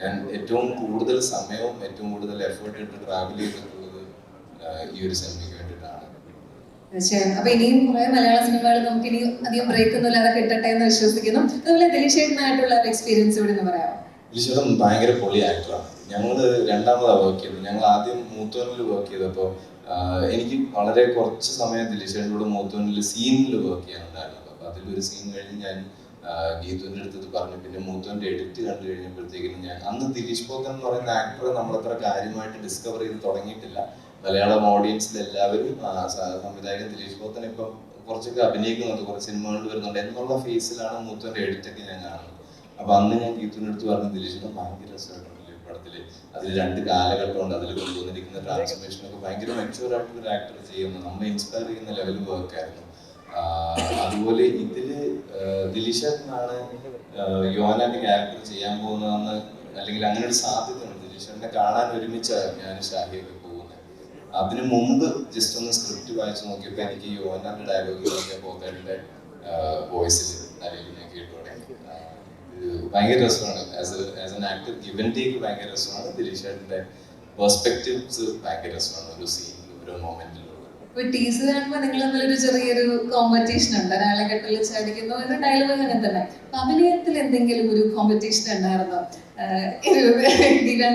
ഞാൻ ഏറ്റവും കൂടുതൽ സമയവും ഏറ്റവും കൂടുതൽ എഫേർട്ട് ഇട്ട് ട്രാവൽ ചെയ്തിട്ടുള്ളത് ഈ ഒരു സിനിമയ്ക്ക് വേണ്ടിയിട്ടാണ്. അപ്പൊ ഇനിയും കുറെ മലയാള സിനിമകൾ നമുക്ക് ഇനി അധികം ബ്രേക്ക് ഒന്നും ഇല്ലാതെ കിട്ടട്ടെ എന്ന് വിശ്വസിക്കുന്നു. അതുപോലെ ദിലീഷേട്ടനായിട്ടുള്ള ഒരു എക്സ്പീരിയൻസ് ഇവിടെ നിന്ന് പറയാമോ? ദിലീഷേട്ടൻ ഭയങ്കര പൊളി ആക്ടറാണ് ഞങ്ങൾ രണ്ടാമതാണ് വർക്ക് ചെയ്തത്. ഞങ്ങൾ ആദ്യം മൂത്തോനിൽ വർക്ക് ചെയ്തപ്പോൾ എനിക്ക് വളരെ കുറച്ച് സമയം ദിലീഷേട്ടനോട് മൂത്തോനിൽ സീനിൽ വർക്ക് ചെയ്യാനുണ്ടായിരുന്നു. അതിലൊരു സീൻ കഴിഞ്ഞ് ഞാൻ ഗീതുവിന്റെ അടുത്ത് പറഞ്ഞു. പിന്നെ മൂത്തോന്റെ എഡിറ്റ് കണ്ടു കഴിഞ്ഞപ്പോഴത്തേക്കും ഞാൻ അന്ന് ദിലീഷ് പോത്തൻ എന്ന് പറയുന്ന ആക്ടറെ നമ്മളത്ര കാര്യമായിട്ട് ഡിസ്കവർ ചെയ്ത് തുടങ്ങിയിട്ടില്ല. മലയാളം ഓഡിയൻസിൽ എല്ലാവരും സംവിധായകൻ ദിലീഷ് പോത്തൻ ഇപ്പം കുറച്ചൊക്കെ അഭിനയിക്കുന്നുണ്ട് കുറച്ച് സിനിമകളിൽ വരുന്നുണ്ട് എന്നുള്ള ഫേസിലാണ് മൂത്തോന്റെ എഡിറ്റൊക്കെ ഞാൻ കാണുന്നത്. അപ്പൊ അന്ന് ഞാൻ ഗീതുവിന്റെ അടുത്ത് പറഞ്ഞു ദിലീഷിനെ ഭയങ്കര രസമായിട്ടുണ്ടല്ലോ പടത്തിൽ അതിൽ രണ്ട് കാലഘട്ടമുണ്ട് അതിൽ കൊണ്ടുവന്നിരിക്കുന്ന ട്രാൻസ്ഫോർമേഷൻ ഒക്കെ ഭയങ്കര മെച്ചുവർ ആയിട്ടുള്ള ഒരു ആക്ടർ ചെയ്യുന്നു. നമ്മെ ഇൻസ്പയർ ചെയ്യുന്ന ലെവൽ വർക്കായിരുന്നു അതുപോലെ ഇതിൽ എന്നാണ് യോനാന്റെ ക്യാരക്ടർ ചെയ്യാൻ പോകുന്നതെന്ന് അല്ലെങ്കിൽ അങ്ങനെ ഒരു സാധ്യത സാധ്യതയുണ്ട് ദിലീഷനെ കാണാൻ ഒരുമിച്ച് ഞാൻ ഷാഹിയൊക്കെ പോകുന്നത് അതിനു മുമ്പ് ജസ്റ്റ് ഒന്ന് സ്ക്രിപ്റ്റ് വായിച്ചു നോക്കിയപ്പോൾ എനിക്ക് യോനാന്റെ ഡയലോഗുകളൊക്കെ പോകാന്റെ വോയിസിൽ അല്ലെങ്കിൽ ഞാൻ കേട്ടു തുടങ്ങി ഭയങ്കര രസമാണ്. As as an actor given take ഭയങ്കര രസമാണ്. ദിലീഷേട്ടന്റെ പെർസ്പെക്റ്റീവ്സ് ഭയങ്കര രസമാണ്. ഒരു സീനിൽ ഒരു മൊമെന്റിലുള്ള ടീസർ കാണുമ്പോൾ നിങ്ങൾ തമ്മിലൊരു ചെറിയൊരു കോമ്പറ്റീഷൻ ഉണ്ട്. ഒരാളെ കെട്ടിൽ ചടിക്കുന്നു എന്ന ഡയലോഗ് അങ്ങനെ തന്നെ. അഭിനയത്തിൽ എന്തെങ്കിലും ഒരു കോമ്പറ്റീഷൻ ഉണ്ടായിരുന്നോ? ഒരു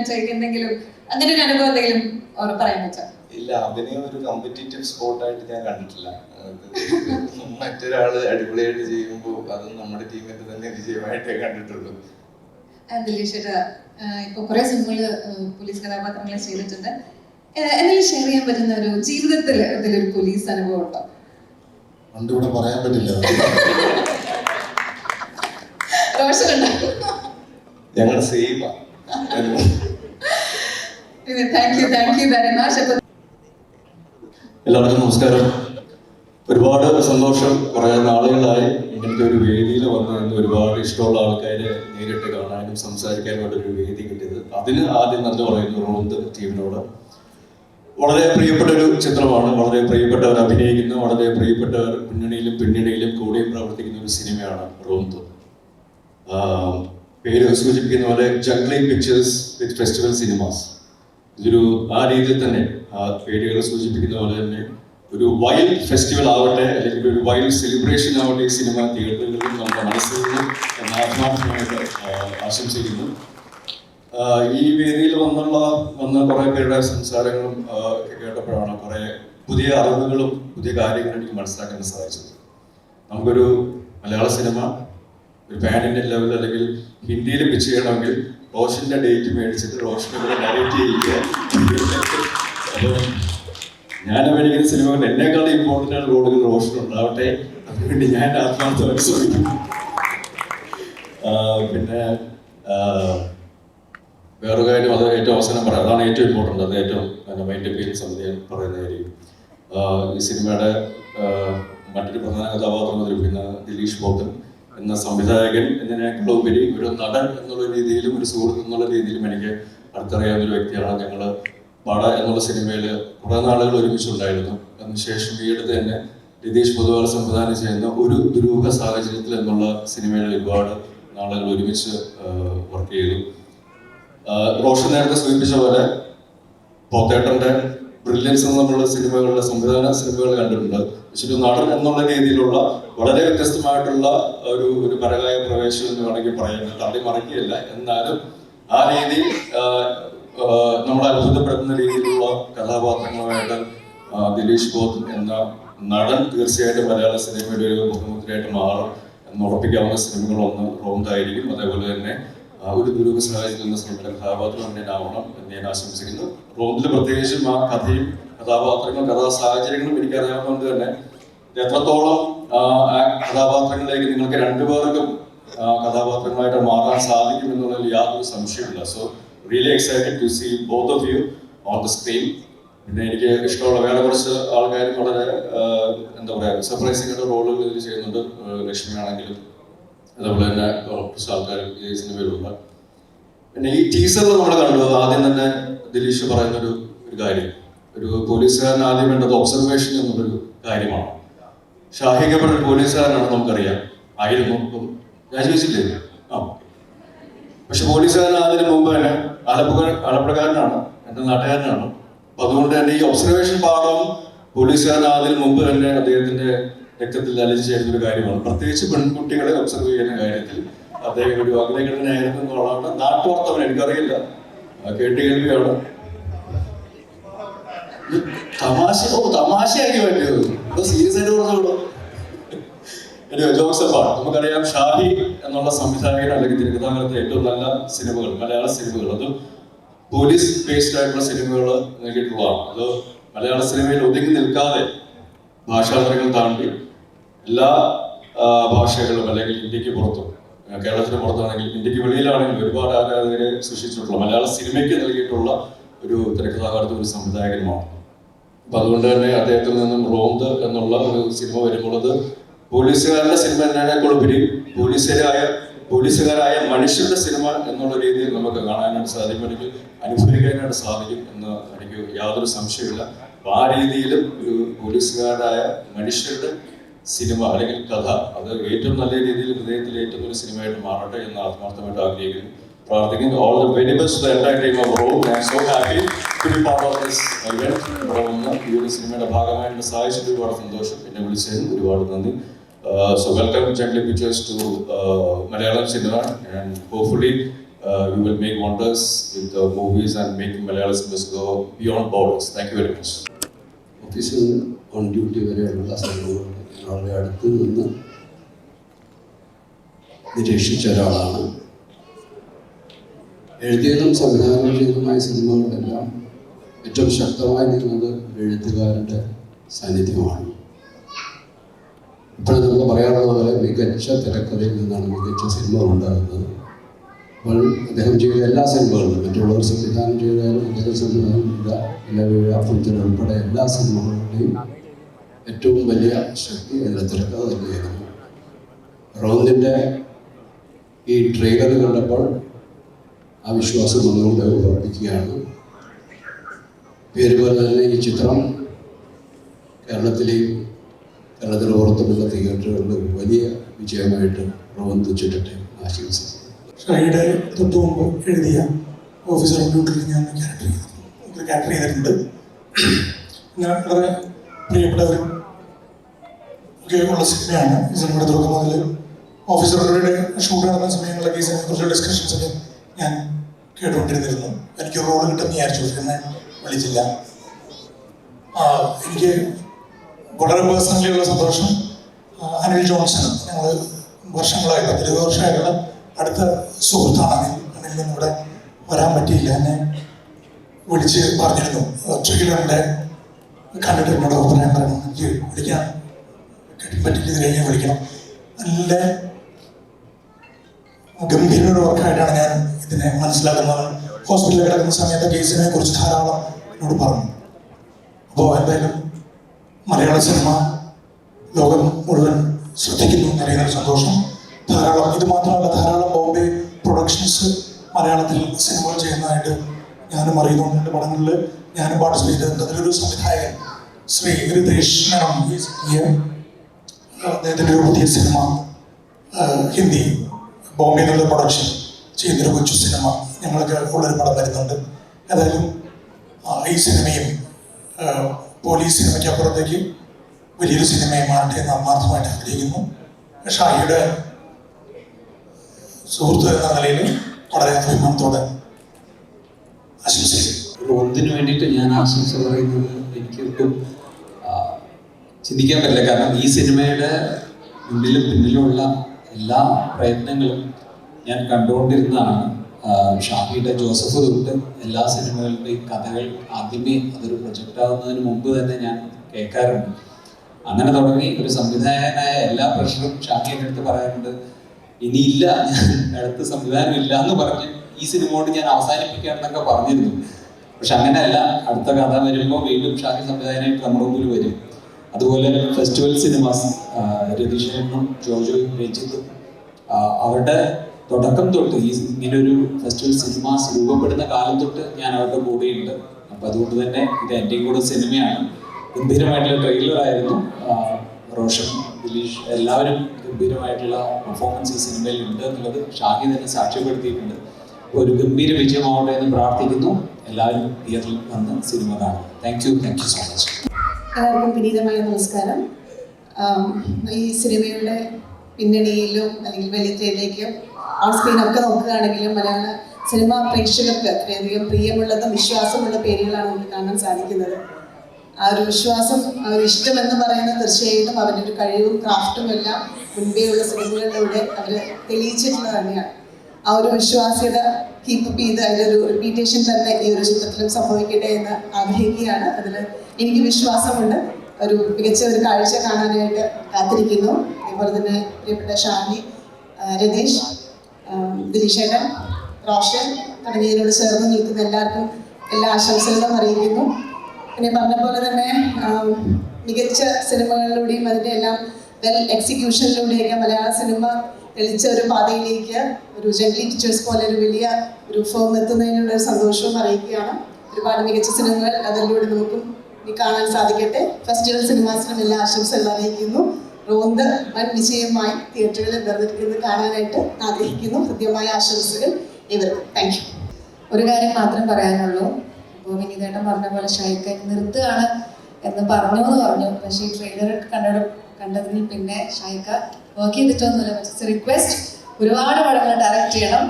ചോദിക്ക് എന്തെങ്കിലും അങ്ങനെ ഒരു അനുഭവം എന്തെങ്കിലും പറയാൻ പറ്റോ? ഇല്ല അഭിനയം ഒരു കോമ്പറ്റീറ്റീവ് സ്പോർട്ടായിട്ട് ഞാൻ കണ്ടിട്ടില്ല. മറ്റൊരാൾ അടിപൊളിയായിട്ട് ചെയ്യുമ്പോൾ അത് നമ്മുടെ ടീമിന്റെ തന്നെ വിജയമായിട്ടേ കണ്ടിട്ടുള്ളൂ. ദിലീഷ് ഇപ്പൊ കുറെ സിനിമകൾ പോലീസ് കഥാപാത്രങ്ങളെ ചെയ്തിട്ടുണ്ട്. എന്തെങ്കിലും ഷെയർ ചെയ്യാൻ പറ്റുന്ന ഒരു ജീവിതത്തിൽ ഇതിലൊരു പോലീസ് അനുഭവം ഉണ്ടോ? ഇവിടെ പറയാൻ പറ്റില്ല. ഞങ്ങളുടെ ഞങ്ങൾ സെയിമാ thank you thank you very much എല്ലാവർക്കും നമസ്കാരം. ഒരുപാട് സന്തോഷം. കുറേ നാളുകളായി ഇങ്ങനത്തെ ഒരു വേദിയിൽ വന്നു നിന്ന് ഒരുപാട് ഇഷ്ടമുള്ള ആൾക്കാരെ നേരിട്ട് കാണാനും സംസാരിക്കാനും ഒരു വേദി കിട്ടിയത്. അതിന് ആദ്യം നന്ദി പറയുന്നു റോന്ത് ടീമിനോട്. വളരെ പ്രിയപ്പെട്ട ഒരു ചിത്രമാണ്. വളരെ പ്രിയപ്പെട്ടവർ അഭിനയിക്കുന്ന. വളരെ പ്രിയപ്പെട്ടവർ മുന്നണിയിലും പിന്നണിയിലും കൂടെയും പ്രവർത്തിക്കുന്ന ഒരു സിനിമയാണ് റോന്തു. പേര് സൂചിപ്പിക്കുന്ന പോലെ Junglee pictures with festival cinemas ഇതൊരു ആ രീതിയിൽ തന്നെ ആ പേരുകൾ സൂചിപ്പിക്കുന്ന പോലെ തന്നെ ഒരു വൈൽഡ് ഫെസ്റ്റിവൽ ആവട്ടെ അല്ലെങ്കിൽ ഒരു വൈൽഡ് സെലിബ്രേഷൻ ആവട്ടെ ഈ സിനിമ തിയേറ്ററുകളിലും നമ്മുടെ മനസ്സിൽ നിന്നും ആത്മാർത്ഥമായിട്ട് ആശംസിക്കുന്നു. ഈ വേദിയിൽ വന്നുള്ള വന്ന കുറെ പേരുടെ സംസാരങ്ങളും ഒക്കെ കേട്ടപ്പോഴാണ് കുറെ പുതിയ അറിവുകളും പുതിയ കാര്യങ്ങളും എനിക്ക് മനസ്സിലാക്കാൻ സാധിച്ചത്. നമുക്കൊരു മലയാള സിനിമ ഒരു പാൻ ഇന്ത്യൻ ലെവൽ അല്ലെങ്കിൽ ഹിന്ദിയിൽ പിച്ച് ചെയ്യണമെങ്കിൽ റോഷന്റെ ഡേറ്റ് മേടിച്ചിട്ട് റോഷനെ നരേറ്റ് ചെയ്യുക. ഞാൻ അഭിനയിക്കുന്ന സിനിമകൾ എന്നെക്കാളും ഇമ്പോർട്ടന്റ് ആണ് റോഡിൽ റോഷൻ ഉണ്ടാവട്ടെ. അതിനുവേണ്ടി ഞാൻ ആത്മാർത്ഥമായിട്ട് ശ്രമിക്കും പിന്നെ വേറൊരു കാര്യം അത് ഏറ്റവും അവസാനം പറയാം. അതാണ് ഏറ്റവും ഇമ്പോർട്ടന്റ് അത് ഏറ്റവും മൈൻഡ് പേര് സമിതി പറയുന്ന കാര്യം. ഈ സിനിമയുടെ മറ്റൊരു പ്രധാന കഥാപാത്രം അവതരിപ്പിക്കുന്ന ദിലീഷ് പോത്തൻ എന്ന സംവിധായകൻ എന്നതിനേക്കാൾ ഉപരി ഒരു നടൻ എന്നുള്ള രീതിയിലും ഒരു സുഹൃത്ത് എന്നുള്ള രീതിയിലും എനിക്ക് അടുത്തറിയാവുന്ന ഒരു വ്യക്തിയാണ് ഞങ്ങൾ പട എന്നുള്ള സിനിമയിൽ കുറേ നാളുകൾ ഒരുമിച്ചുണ്ടായിരുന്നു. അതിനുശേഷം ഈ അടുത്ത് തന്നെ രതീഷ് പൊതുവാൾ സംവിധാനം ചെയ്യുന്ന ഒരു ദുരൂഹ സാഹചര്യത്തിൽ എന്നുള്ള സിനിമയിൽ ഒരുപാട് നാളുകൾ ഒരുമിച്ച് വർക്ക് ചെയ്തു. റോഷൻ നേരത്തെ സൂചിപ്പിച്ച പോലെ പോത്തേട്ടന്റെ ബ്രില്യൻസ് എന്നുള്ള സിനിമകളുടെ സംവിധാന സിനിമകൾ കണ്ടിട്ടുണ്ട്. പക്ഷെ നടൻ എന്നുള്ള രീതിയിലുള്ള വളരെ വ്യത്യസ്തമായിട്ടുള്ള ഒരു ഒരു പരകായ പ്രവേശം എന്ന് വേണമെങ്കിൽ പറയാം. തള്ളി മറിക്കുകയില്ല. എന്നാലും ആ രീതിയിൽ നമ്മളെ അത്ഭുതപ്പെടുത്തുന്ന രീതിയിലുള്ള കഥാപാത്രങ്ങളുമായിട്ട് ദിലീഷ് ബോധ് എന്ന നടൻ തീർച്ചയായിട്ടും മലയാള സിനിമയുടെ ഒരു മുഖമുദ്രയായിട്ട് മാറും എന്ന് ഉറപ്പിക്കാവുന്ന സിനിമകളൊന്ന് റോന്തായിരിക്കും അതേപോലെ തന്നെ ആ ഒരു ദുരൂഹ സാഹചര്യത്തിൽ നിന്ന് സിനിമയുടെ കഥാപാത്രം ആവണം എന്ന് ഞാൻ ആശംസിക്കുന്നു. റോമിൽ പ്രത്യേകിച്ചും ആ കഥയും കഥാപാത്രങ്ങളും കഥാ സാഹചര്യങ്ങളും എനിക്കറിയാവുന്നതുകൊണ്ട് തന്നെ എത്രത്തോളം കഥാപാത്രങ്ങളിലേക്ക് നിങ്ങൾക്ക് രണ്ടുപേർക്കും കഥാപാത്രങ്ങളായിട്ട് മാറാൻ സാധിക്കും എന്നുള്ളതിൽ യാതൊരു സംശയമില്ല so really excited to see both of you on the screen പിന്നെ എനിക്ക് ഇഷ്ടമുള്ള വേറെ കുറച്ച് ആൾക്കാരും വളരെ എന്താ പറയുക സർപ്രൈസിംഗ് ആയിട്ട് റോളുകൾ ചെയ്യുന്നുണ്ട്. ലക്ഷ്മി ആണെങ്കിലും അതുപോലെ തന്നെ കുറച്ച് ആൾക്കാർ ഈ സിനിമയിലുള്ള പിന്നെ ഈ ടീസറിൽ നമ്മൾ കണ്ടു. ആദ്യം തന്നെ ദിലീഷ് പറയുന്ന ഒരു ഒരു കാര്യം. ഒരു പോലീസുകാരൻ ആദ്യം വേണ്ടത് ഒബ്സർവേഷൻ എന്നുള്ളൊരു കാര്യമാണ്. ഷാഹി കപൂർ ഒരു പോലീസുകാരനാണ് നമുക്കറിയാം. ആയിരുന്നു. രാജിവെച്ചില്ലേ? ആ. പക്ഷെ പോലീസുകാരൻ അതിന് മുമ്പ് തന്നെ ആലപ്പുഴ ആലപ്പുഴക്കാരനാണ്. എന്റെ നാട്ടുകാരനാണ്. അപ്പൊ അതുകൊണ്ട് തന്നെ ഈ ഒബ്സർവേഷൻ പാഠവും പോലീസുകാരൻ അതിന് മുമ്പ് തന്നെ അദ്ദേഹത്തിന്റെ രക്തത്തിൽ അലിഞ്ഞു ചേരുന്ന ഒരു കാര്യമാണ്. പ്രത്യേകിച്ച് പെൺകുട്ടികളെ ഒബ്സർവ് ചെയ്യുന്ന കാര്യത്തിൽ അദ്ദേഹം ഒരു അഗ്നിഘടനയായിരുന്നു എന്നുള്ളതാണ് നാട്ടുവാർത്തവൻ എനിക്കറിയില്ല. കേട്ട് കേൾവിയാണ് തമാശ ഓ തമാശയാക്കി പറ്റിയത് സീരിയസ് ആയിട്ട് പറഞ്ഞോളൂ. ജോസഫ് ആണ് നമുക്കറിയാം ഷാഹി എന്നുള്ള സംവിധായകൻ അല്ലെങ്കിൽ തിരുവിതാംകൂരത്തെ ഏറ്റവും നല്ല സിനിമകൾ മലയാള സിനിമകൾ. അത് പോലീസ് ബേസ്ഡ് ആയിട്ടുള്ള സിനിമകൾ നൽകിയിട്ടുള്ളതാണ് അത് മലയാള സിനിമയിൽ ഒതുങ്ങി നിൽക്കാതെ ഭാഷാന്തരങ്ങൾ താണ്ടി എല്ലാ ഭാഷകളും അല്ലെങ്കിൽ ഇന്ത്യയ്ക്ക് പുറത്തും കേരളത്തിന് പുറത്താണെങ്കിൽ ഇന്ത്യയ്ക്ക് വെളിയിലാണെങ്കിൽ ഒരുപാട് ആരാധകരെ സൃഷ്ടിച്ചിട്ടുള്ള മലയാള സിനിമയ്ക്ക് നൽകിയിട്ടുള്ള ഒരു തിരക്കഥാകൃത്തും ഒരു സംവിധായകനുമാണ്. അപ്പൊ അതുകൊണ്ട് തന്നെ അദ്ദേഹത്തിൽ നിന്നും റോന്ത് എന്നുള്ള ഒരു സിനിമ വരുമ്പോൾ അത് പോലീസുകാരുടെ സിനിമ എന്നതിനേക്കാളുപരി പോലീസുകാരായ പോലീസുകാരായ മനുഷ്യരുടെ സിനിമ എന്നുള്ള രീതിയിൽ നമുക്ക് കാണാനായിട്ട് സാധിക്കും അല്ലെങ്കിൽ അനുഭവിക്കാനായിട്ട് സാധിക്കും എന്ന് എനിക്ക് യാതൊരു സംശയമില്ല ആ രീതിയിലും ഒരു പോലീസുകാരായ മനുഷ്യരുടെ സിനിമ അല്ലെങ്കിൽ കഥ അത് ഏറ്റവും നല്ല രീതിയിൽ ഹൃദയത്തിൽ ഏറ്റവും ഒരു സിനിമയായിട്ട് മാറട്ടെ എന്ന് ആത്മാർത്ഥമായിട്ട് ആഗ്രഹിക്കുന്നു. പ്രാർത്ഥിക്കുന്നു. All the very best team role I so happy to be part of this ഇവിടെ വന്ന് ഈ ഒരു സിനിമയുടെ ഭാഗമായിട്ട് സഹായിച്ചിട്ട് ഒരുപാട് സന്തോഷം. എന്നെ വിളിച്ചതിന് ഒരുപാട് നന്ദി. So welcome Junglee pictures to Malayalam cinema and hopefully you will make wonders with movies and make Malayalam cinemas go beyond borders thank you very much ഓഫീസിൽ ഓൺ ഡ്യൂട്ടി വരെയുള്ള സംഭവങ്ങൾ വളരെ അടുത്ത് നിന്ന് നിരീക്ഷിച്ച ഒരാളാണ്. എഴുതിയതും സംവിധാനം ചെയ്തതുമായ സിനിമകളിലെല്ലാം ഏറ്റവും ശക്തമായി നിൽക്കുന്നത് എഴുത്തുകാരുടെ സാന്നിധ്യമാണ്. ഇപ്പോഴും നമുക്ക് പറയാറുള്ളത് പോലെ മികച്ച തിരക്കഥയിൽ നിന്നാണ് മികച്ച സിനിമ ഉണ്ടാകുന്നത് അപ്പോൾ അദ്ദേഹം ചെയ്ത എല്ലാ സിനിമകളിലും മറ്റുള്ളവർ സംവിധാനം ചെയ്താലും അദ്ദേഹം സംവിധാനം ചെയ്ത ഇലവീഴ പുഞ്ചൻ ഉൾപ്പെടെ എല്ലാ സിനിമകളുടെയും ഏറ്റവും വലിയ ശക്തി എന്റെ തിരക്കഥ തന്നെയായിരുന്നു റോന്നിന്റെ ഈ ട്രെയിലർ കണ്ടപ്പോൾ ആ വിശ്വാസം നമ്മളുടെ ഉറപ്പിക്കുകയാണ്. പേര് പോലെ തന്നെ ഈ ചിത്രം കേരളത്തിലെയും കേരളത്തിന് പുറത്തുമുള്ള തിയേറ്ററുകളിൽ വലിയ വിജയമായിട്ട് റോന്ത് ചുറ്റട്ടെ ആശംസിക്കുന്നു. ഷായിയുടെ തൊട്ട് മുമ്പ് എഴുതിയ ഓഫീസർ ഡ്യൂട്ടിയിൽ ഞാൻ ക്യാരക്ടർ ചെയ്തിട്ടുണ്ട് ക്യാരക്ടർ ചെയ്തിട്ടുണ്ട്. ഞാൻ വളരെ പ്രിയപ്പെട്ടവരും ഒക്കെ ഉള്ള സിനിമയാണ് ഈ സിനിമയുടെ മുതൽ. ഓഫീസറുടെ ഷൂട്ട് നടന്ന സമയങ്ങളിലൊക്കെ ഈ സിനിമയെ കുറിച്ച് ഡിസ്കഷൻസ് ഒക്കെ ഞാൻ കേട്ടുകൊണ്ടിരുന്നിരുന്നു. എനിക്ക് റോൾ കിട്ടുമെന്ന് വിചാരിച്ചു എന്നെ വിളിച്ചില്ല. എനിക്ക് വളരെ പേഴ്സണലി ഉള്ള സന്തോഷം അനിൽ ജോൺസൺ. ഞങ്ങൾ വർഷങ്ങളായിട്ട് പത്തിരുപത് വർഷമായിട്ടുള്ള അടുത്ത സുഹൃത്താണ് അനിൽ. അനിൽ നിന്നിവിടെ വരാൻ പറ്റിയില്ല. എന്നെ വിളിച്ച് പറഞ്ഞിരുന്നു. ട്രെയിലറിന്റെ കണ്ടിട്ട് എന്നോട് ഞാൻ പറയണം എനിക്ക് വിളിക്കാം. പറ്റില്ല ഇത് കഴിഞ്ഞ് വിളിക്കണം. നല്ല ഗംഭീരയുടെ വർക്കായിട്ടാണ് ഞാൻ ഇതിനെ മനസ്സിലാക്കുന്നത്. ഹോസ്പിറ്റലിൽ കിടക്കുന്ന സമയത്ത് കേസിനെ കുറിച്ച് ധാരാളം എന്നോട് പറഞ്ഞു. അപ്പോൾ എന്തായാലും മലയാള സിനിമ ലോകം മുഴുവൻ ശ്രദ്ധിക്കുന്നു എന്നറിയുന്ന സന്തോഷം. ധാരാളം ഇത് മാത്രമല്ല ധാരാളം ബോംബെ പ്രൊഡക്ഷൻസ് മലയാളത്തിൽ സിനിമകൾ ചെയ്യുന്നതായിട്ട് ഞാനും അറിയുന്നുണ്ട് എന്റെ പടങ്ങളിൽ ഞാനും പാർട്ടിസിപ്പേറ്റ് ചെയ്തിട്ടുണ്ട് അതിലൊരു സംവിധായകൻ ശ്രീ ഹൃദേശ് മേനോൻ. അദ്ദേഹത്തിന്റെ ഒരു പുതിയ സിനിമ ഹിന്ദി ബോംബെ എന്നുള്ള പ്രൊഡക്ഷൻ ചെയ്യുന്നൊരു കൊച്ചു സിനിമ ഞങ്ങൾക്ക് ഉള്ളൊരു പടം വരുന്നുണ്ട് ഏതായാലും ഈ സിനിമയും പോലീസ് സിനിമയ്ക്ക് അപ്പുറത്തേക്ക് വലിയൊരു സിനിമയും മാറട്ടെ എന്ന് ആത്മാർത്ഥമായിട്ട് ആഗ്രഹിക്കുന്നു ഷാഹിയുടെ സുഹൃത്ത് എന്ന നിലയിൽ വളരെ അഭിമാനത്തോടെ ആശംസിക്കുന്നു ഒരു ഒന്നിനു വേണ്ടിയിട്ട് ഞാൻ ആശംസ പറയുന്നത് എനിക്കൊട്ടും ചിന്തിക്കാൻ പറ്റില്ല. കാരണം ഈ സിനിമയുടെ മുന്നിലും പിന്നിലുമുള്ള എല്ലാ പ്രയത്നങ്ങളും ഞാൻ കണ്ടുകൊണ്ടിരുന്നതാണ്. ഷാഫിയുടെ ജോസഫ് തൊട്ട് എല്ലാ സിനിമകളുടെയും കഥകൾ ആദ്യമേ അതൊരു പ്രൊജക്റ്റ് ആവുന്നതിന് മുമ്പ് തന്നെ ഞാൻ കേൾക്കാറുണ്ട്. അങ്ങനെ തുടങ്ങി ഒരു സംവിധായകനായ എല്ലാ പ്രശ്നവും ഷാഹിയുടെ അടുത്ത് പറയാറുണ്ട്. ഇനിയില്ല അടുത്ത സംവിധാനം ഇല്ല എന്ന് പറഞ്ഞ് ഈ സിനിമയോട് ഞാൻ അവസാനിപ്പിക്കുകയാണെന്നൊക്കെ പറഞ്ഞിരുന്നു. പക്ഷെ അങ്ങനെയല്ല. അടുത്ത കഥ വരുമ്പോൾ വീണ്ടും ഷാഹി സംവിധായകനായിട്ട് നമ്മുടെ മുമ്പിൽ വരും. അതുപോലെ ഫെസ്റ്റിവൽ സിനിമാസ് രതീഷനും ജോജോയും രഞ്ജിത്തും അവരുടെ തുടക്കം തൊട്ട് ഈ ഇങ്ങനെ ഒരു ഫെസ്റ്റിവൽ സിനിമാസ് രൂപപ്പെടുന്ന കാലം തൊട്ട് ഞാൻ അവരുടെ കൂടെയുണ്ട്. അപ്പം അതുകൊണ്ട് തന്നെ ഇത് എന്റെയും കൂടെ സിനിമയാണ്. ഗംഭീരമായിട്ടുള്ള ആ, റോഷൻ ദിലീഷ് എല്ലാവരും ഗംഭീരമായിട്ടുള്ള പെർഫോമൻസ് ഈ സിനിമയിൽ ഉണ്ട് എന്നുള്ളത് ഷാഹി തന്നെ സാക്ഷ്യപ്പെടുത്തിയിട്ടുണ്ട്. ഒരു ഗംഭീര വിജയമാവട്ടെ എന്ന് പ്രാർത്ഥിക്കുന്നു. എല്ലാവരും തിയേറ്ററിൽ വന്ന് സിനിമ കാണും thank you thank you so much എല്ലാവർക്കും വിനീതമായ നമസ്കാരം. ഈ സിനിമയുടെ പിന്നണിയിലും അല്ലെങ്കിൽ വെളിത്തേരിലേക്കും ഓൺ സ്ക്രീനൊക്കെ നോക്കുകയാണെങ്കിലും മലയാള സിനിമാ പ്രേക്ഷകർക്ക് അത്രയധികം പ്രിയമുള്ളതും വിശ്വാസമുള്ള പേരുകളാണ് നമുക്ക് കാണാൻ സാധിക്കുന്നത്. ആ ഒരു വിശ്വാസം ആ ഒരു ഇഷ്ടം എന്ന് പറയുന്നത് തീർച്ചയായിട്ടും അവരുടെ ഒരു കഴിവും ക്രാഫ്റ്റും എല്ലാം മുൻപേയുള്ള സിനിമകളിലൂടെ അവർ തെളിയിച്ചിട്ടുള്ളത് തന്നെയാണ്. ആ ഒരു വിശ്വാസ്യത കീപ്പ് ചെയ്ത് അതിലൊരു റിപ്പീറ്റേഷൻ തന്നെ ഈ ഒരു ചിത്രത്തിലും സംഭവിക്കട്ടെ എന്ന് ആഗ്രഹിക്കുകയാണ്. അതിൽ എനിക്ക് വിശ്വാസമുണ്ട്. ഒരു മികച്ച ഒരു കാഴ്ച കാണാനായിട്ട് കാത്തിരിക്കുന്നു. അതുപോലെ തന്നെ പ്രിയപ്പെട്ട ഷാഹി രതീഷ് ദിലീഷേട്ടൻ റോഷൻ തുടങ്ങിയതിനോട് ചേർന്ന് നിൽക്കുന്ന എല്ലാവർക്കും എല്ലാ ആശംസകളും അറിയിക്കുന്നു. പിന്നെ പറഞ്ഞ പോലെ തന്നെ മികച്ച സിനിമകളിലൂടെയും അതിന്റെ എല്ലാം വെൽ എക്സിക്യൂഷനിലൂടെയൊക്കെ മലയാള സിനിമ തെളിച്ച ഒരു പാതയിലേക്ക് ഒരു ജംഗ്ലി ടീച്ചേഴ്സ് പോലെ ഒരു വലിയ ഒരു ഫോം എത്തുന്നതിനുള്ള ഒരു സന്തോഷവും അറിയിക്കുകയാണ്. ഒരുപാട് മികച്ച സിനിമകൾ അതിലൂടെ നമുക്കും ഇനി കാണാൻ സാധിക്കട്ടെ. ഫെസ്റ്റിവൽ സിനിമാസിനും എല്ലാ ആശംസകൾ അറിയിക്കുന്നു. റോന്ത് വൻ വിജയമായി തിയേറ്ററുകളിൽ നിറഞ്ഞിരിക്കുന്നത് കാണാനായിട്ട് ആഗ്രഹിക്കുന്നു. ഹൃദ്യമായ ആശംസകൾ ഇവർക്കും താങ്ക് ഒരു കാര്യം മാത്രം പറയാനുള്ളൂ. ഇപ്പോൾ വിനീതേട്ടൻ പറഞ്ഞ പോലെ ഷൈക്കൻ നിർത്തുകയാണ് എന്ന് പറഞ്ഞു എന്ന് പറഞ്ഞു. പക്ഷേ ഈ ട്രെയിലർ കണ്ടത് കണ്ടതിൽ പിന്നെ ഷൈക്ക വർക്ക് ചെയ്തിട്ടൊന്നുമില്ല. പക്ഷേ റിക്വസ്റ്റ് ഒരുപാട് പടങ്ങൾ ഡയറക്റ്റ് ചെയ്യണം.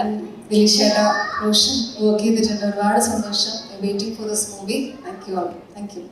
ആൻഡ് ദിലീഷേട്ട റോഷൻ വർക്ക് ചെയ്തിട്ടുണ്ട്. ഒരുപാട് സന്തോഷം. Waiting for this movie thank you all thank you